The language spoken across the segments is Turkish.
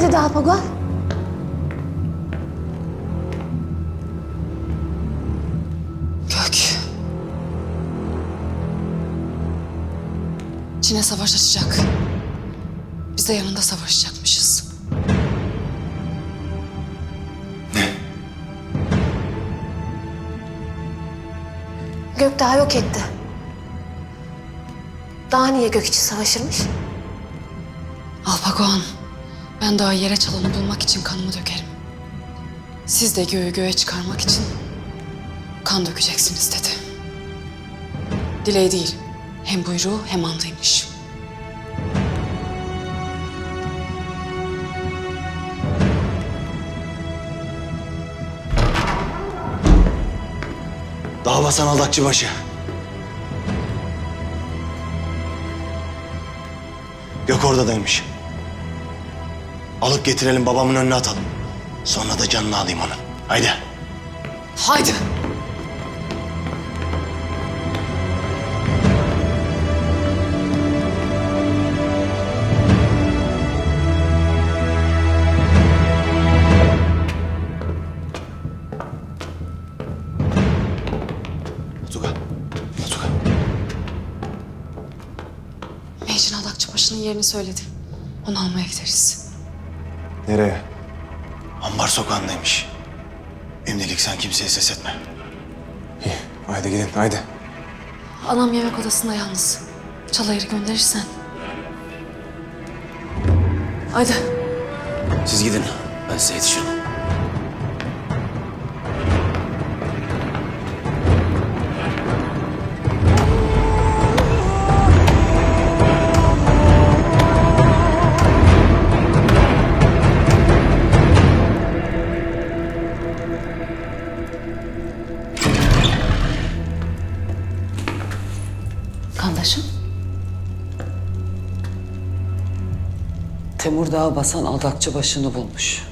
dedi Alpagon? Gök. Çin'e savaş açacak. Biz de yanında savaşacakmışız. Gökdağ yok etti. Daha niye gök için savaşırmış? Alpagon, ben daha yere çalanı bulmak için kanımı dökerim. Siz de göğü göğe çıkarmak için kan dökeceksiniz dedi. Dileği değil, hem buyruğu hem andıymış. Daha basan aldakçıbaşı. Gök oradaymış. Alıp getirelim babamın önüne atalım. Sonra da canını alayım onun. Haydi. Haydi! Tuga. Tuga. Mecin Aldakçıbaşı'nın yerini söyledi. Onu almaya gideriz. Nereye? Ambar sokağındaymış. Şimdilik sen kimseye ses etme. İyi, haydi gidin, haydi. Anam yemek odasında yalnız. Çalayır'ı gönderirsen. Haydi. Siz gidin. Ben size yetişirim. Temur Dağı basan aldakçı başını bulmuş.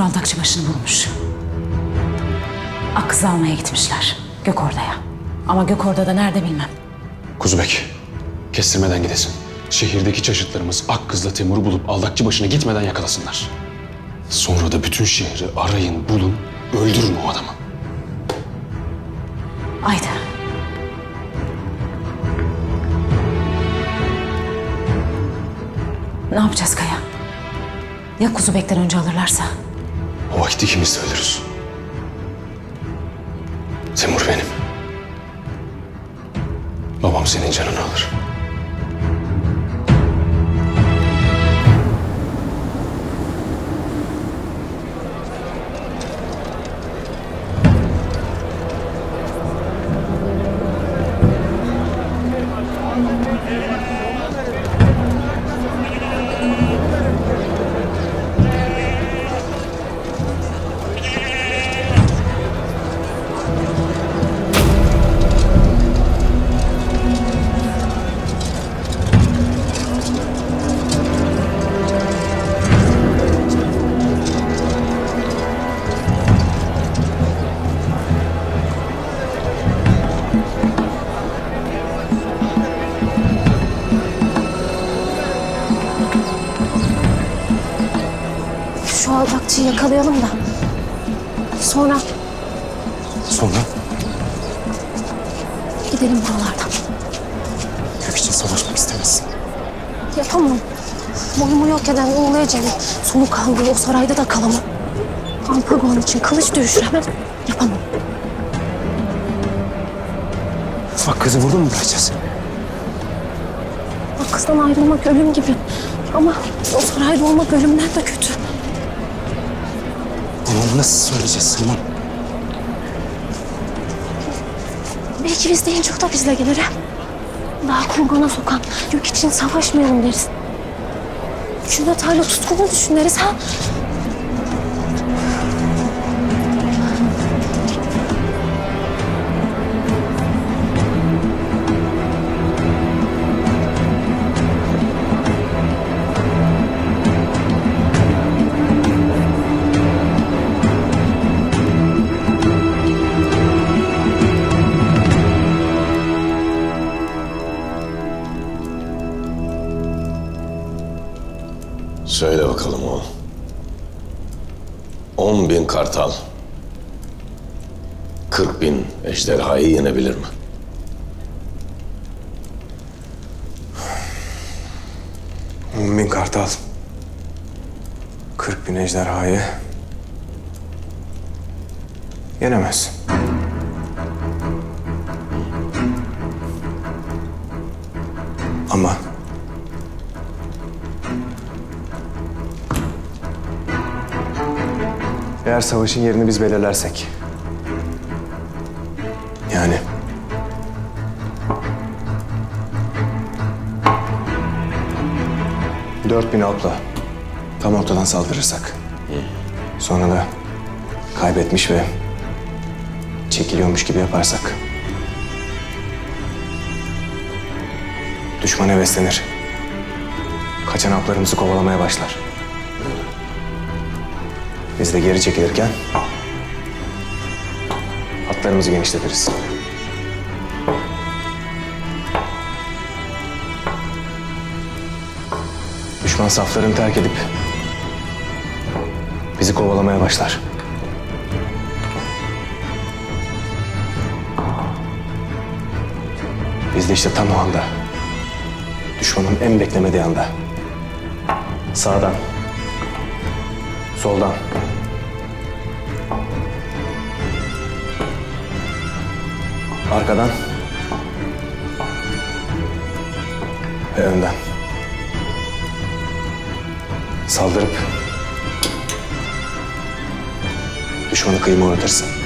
Temur Aldakçı başını bulmuş. Akkız'ı almaya gitmişler. Gökorda'ya. Ama Gökorda'da nerede bilmem. Kuzubek, kestirmeden gidesin. Şehirdeki çeşitlerimiz Akkız'la Temur'u bulup aldakçı başına gitmeden yakalasınlar. Sonra da bütün şehri arayın, bulun, öldürün o adamı. Haydi. Ne yapacağız Kaya? Ya Kuzubek'ten önce alırlarsa? O vakit ikimiz de ölürüz. Temur benim. Babam senin canını alır. Aldakçıyı yakalayalım da. Sonra Sonra gidelim buralardan. gök için savaşmak istemezsin. Yapamam. Boyumu yok eden oğlu Eceli. Sonu kaldığı o sarayda da kalamam. Alpagon için kılıç dövüşüremem. Yapamam. Bak kızı burada mı bırakacağız? Bak Aslında ayrılmak ölüm gibi. Ama o sarayda olmak ölümden de kötü. Bunu nasıl söyleyeceğiz Sılman? Belki biz deyince o da bizle gelir ha. Daha kurgana sokan, yok için savaşmayalım deriz. Cüneyt hala tutkunu düşüneriz ha. Söyle bakalım o. On bin kartal. Kırk bin ejderhayı yenebilir mi? On bin kartal. Kırk bin ejderhayı. Yenemez. Ama eğer savaşın yerini biz belirlersek. Yani. Dört bin atla tam ortadan saldırırsak. Sonra da kaybetmiş ve çekiliyormuş gibi yaparsak. Düşman heveslenir. Kaçan aplarımızı kovalamaya başlar. Biz de geri çekilirken hatlarımızı genişletiriz. Düşman saflarını terk edip bizi kovalamaya başlar. Biz de işte tam o anda düşmanın en beklemediği anda sağdan soldan arkadan ve önden saldırıp düşmanı kıyıma uğratırsın.